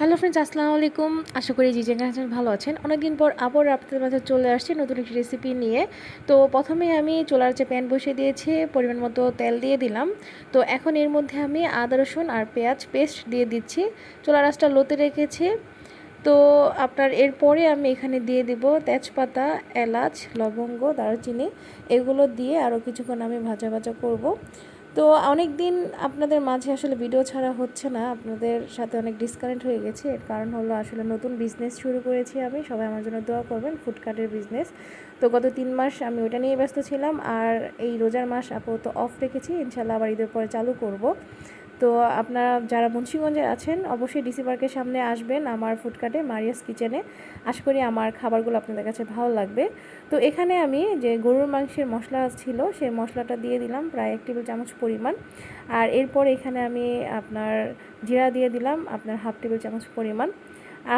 Hello friends, আসসালামু আলাইকুম। আশা করি যেখানে আছেন ভালো আছেন। অনেকদিন পর আবার আপনাদের মাঝে চলে আসছি নতুন একটি রেসিপি নিয়ে। তো প্রথমে আমি চোলার যে প্যান বসিয়ে দিয়েছি, পরিমাণ মতো তেল দিয়ে দিলাম। তো এখন এর মধ্যে আমি আদা, রসুন আর পেঁয়াজ পেস্ট দিয়ে দিচ্ছি। চোলা রাসটা লোতে রেখেছি। তো আপনার এরপরে আমি এখানে দিয়ে দিব তেজপাতা, এলাচ, লবঙ্গ, দারচিনি। এগুলো দিয়ে আরও কিছুক্ষণ আমি ভাজা ভাজা করব। তো অনেক দিন আপনাদের মাঝে আসলে ভিডিও ছাড়া হচ্ছে না। আপনাদের সাথে অনেক ডিসকানেক্ট হয়ে গেছে। এর কারণ হলো আসলে নতুন বিজনেস শুরু করেছি আমি। সবাই আমার জন্য দোয়া করবেন ফুডকার্টের বিজনেস তো গত তিন মাস আমি ওটা নিয়ে ব্যস্ত ছিলাম। আর এই রোজার মাস আপাতত অফ রেখেছি। ইনশাল্লাহ আবার ঈদের পরে চালু করব। তো আপনারা যারা মুন্সিগঞ্জে আছেন, অবশ্যই ডিসি পার্কের সামনে আসবেন আমার ফুডকার্টে মারিয়াস কিচেনে আশা করি আমার খাবারগুলো আপনাদের কাছে ভালো লাগবে। তো এখানে আমি যে গরুর মাংসের মশলা ছিল, সেই মশলাটা দিয়ে দিলাম, প্রায় এক টেবিল চামচ পরিমাণ। আর এরপর এখানে আমি আপনার জিরা দিয়ে দিলাম, আপনার হাফ টেবিল চামচ পরিমাণ।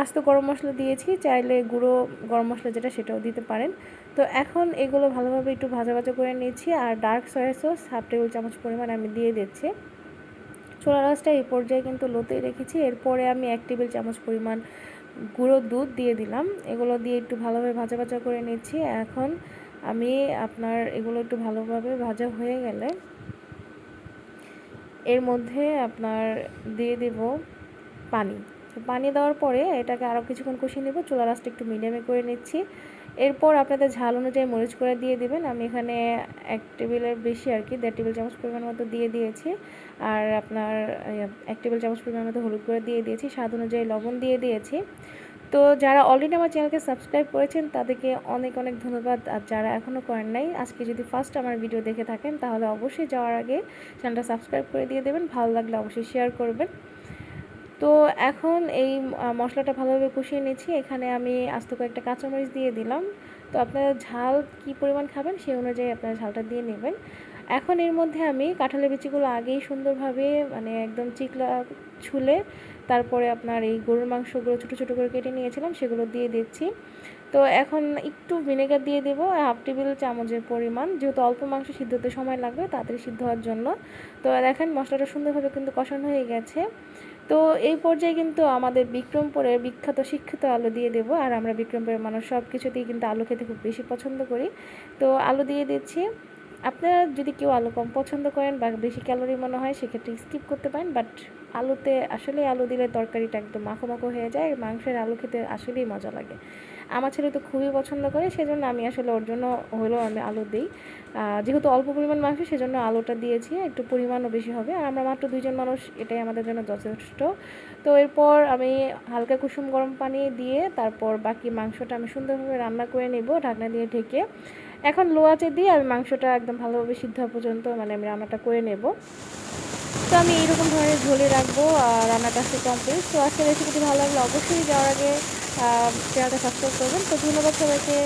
আস্ত গরম মশলা দিয়েছি, চাইলে গুঁড়ো গরম মশলা যেটা সেটাও দিতে পারেন। তো এখন এগুলো ভালোভাবে একটু ভাজা ভাজা করে নিয়েছি আর dark soya sauce half table চামচ পরিমাণ আমি দিয়ে দিচ্ছি। ছোলা রসটা এই পর্যায়ে কিন্তু লোতেই রেখেছি। এরপরে আমি এক টেবিল চামচ পরিমাণ গুঁড়ো দুধ দিয়ে দিলাম। এগুলো দিয়ে একটু ভালোভাবে ভাজা ভাজা করে নিচ্ছি। এখন আমি আপনার এগুলো একটু ভালোভাবে ভাজা হয়ে গেলে এর মধ্যে আপনার দিয়ে দেব পানি। পানি দেওয়ার পরে এটাকে আরও কিছুক্ষণ কষিয়ে নেব। চুলা রাসটা একটু মিডিয়ামে করে নিচ্ছি। এরপর আপনাদের ঝাল অনুযায়ী মরিচ করে দিয়ে দিবেন। আমি এখানে এক টেবিলের বেশি আর কি, দেড় টেবিল চামচ পরিমাণ মতো দিয়ে দিয়েছি। আর আপনার এক টেবিল চামচ পরিমাণ মতো হলুদ করে দিয়ে দিয়েছি। স্বাদ অনুযায়ী লবণ দিয়ে দিয়েছি। তো যারা অলরেডি আমার চ্যানেলকে সাবস্ক্রাইব করেছেন, তাদেরকে অনেক অনেক ধন্যবাদ। আর যারা এখনও করেন নাই, আজকে যদি ফার্স্ট আমার ভিডিও দেখে থাকেন, তাহলে অবশ্যই যাওয়ার আগে চ্যানেলটা সাবস্ক্রাইব করে দিয়ে দেবেন। ভালো লাগলে অবশ্যই শেয়ার করবেন। তো এখন এই মশলাটা ভালোভাবে কষিয়ে নিয়েছি এখানে আমি আস্ত কয়েকটা কাঁচামরিচ দিয়ে দিলাম। তো আপনারা ঝাল কি পরিমাণ খাবেন সেই অনুযায়ী আপনারা ঝালটা দিয়ে নেবেন। এখন এর মধ্যে আমি কাঁঠালের বিচিগুলো আগেই সুন্দরভাবে মানে একদম চিকলা ছুলে তারপরে আপনার এই গরুর মাংসগুলো ছোটো ছোটো করে কেটে নিয়েছিলাম, সেগুলো দিয়ে দিচ্ছি। তো এখন একটু ভিনেগার দিয়ে দেবো, হাফ টেবিল চামচের পরিমাণ। যেহেতু অল্প মাংস সিদ্ধ হতে সময় লাগবে, তাড়াতাড়ি সিদ্ধ হওয়ার জন্য। তো দেখেন মশলাটা সুন্দরভাবে কিন্তু কষানো হয়ে গেছে। তো এই পর্যায়ে কিন্তু আমাদের বিক্রমপুরের বিখ্যাত শিক্ষিত আলু দিয়ে দেব, আর আমরা বিক্রমপুরের মানুষ সব কিছুতেই কিন্তু আলু খেতে খুব বেশি পছন্দ করি। তো আলু দিয়ে দিচ্ছি। আপনারা যদি কেউ আলু কম পছন্দ করেন বা বেশি ক্যালোরি মনে হয়, সেক্ষেত্রে স্কিপ করতে পারেন বাট আলুতে আসলে আলু দিলে তরকারিটা একদম মাখো মাখো হয়ে যায়, মাংসের আলু খেতে আসলেই মজা লাগে। আমার ছেলে তো খুবই পছন্দ করে, সেজন্য আমি আসলে ওর জন্য হলেও আমি আলু দিই। যেহেতু অল্প পরিমাণ মাংস সেজন্য আলুটা দিয়েছি, একটু পরিমাণও বেশি হবে। আর আমরা মাত্র দুইজন মানুষ, এটাই আমাদের জন্য যথেষ্ট। তো এরপর আমি হালকা কুসুম গরম পানি দিয়ে তারপর বাকি মাংসটা আমি সুন্দরভাবে রান্না করে নেব, ঢাকনা দিয়ে ঢেকে। এখন লো আঁচে দিয়ে আমি মাংসটা একদম ভালোভাবে সিদ্ধ পর্যন্ত মানে আমি রান্নাটা করে নেব। তো আমি এইরকম ধরনের ঝোলে রাখব রান্নাটা আসতে কমপ্লিট তো আজকে রেসিপিটি ভালো লাগলে, অবশ্যই যাওয়ার আগে চ্যানেলটা সাবস্ক্রাইব করবেন। তো ধন্যবাদ সবাইকে।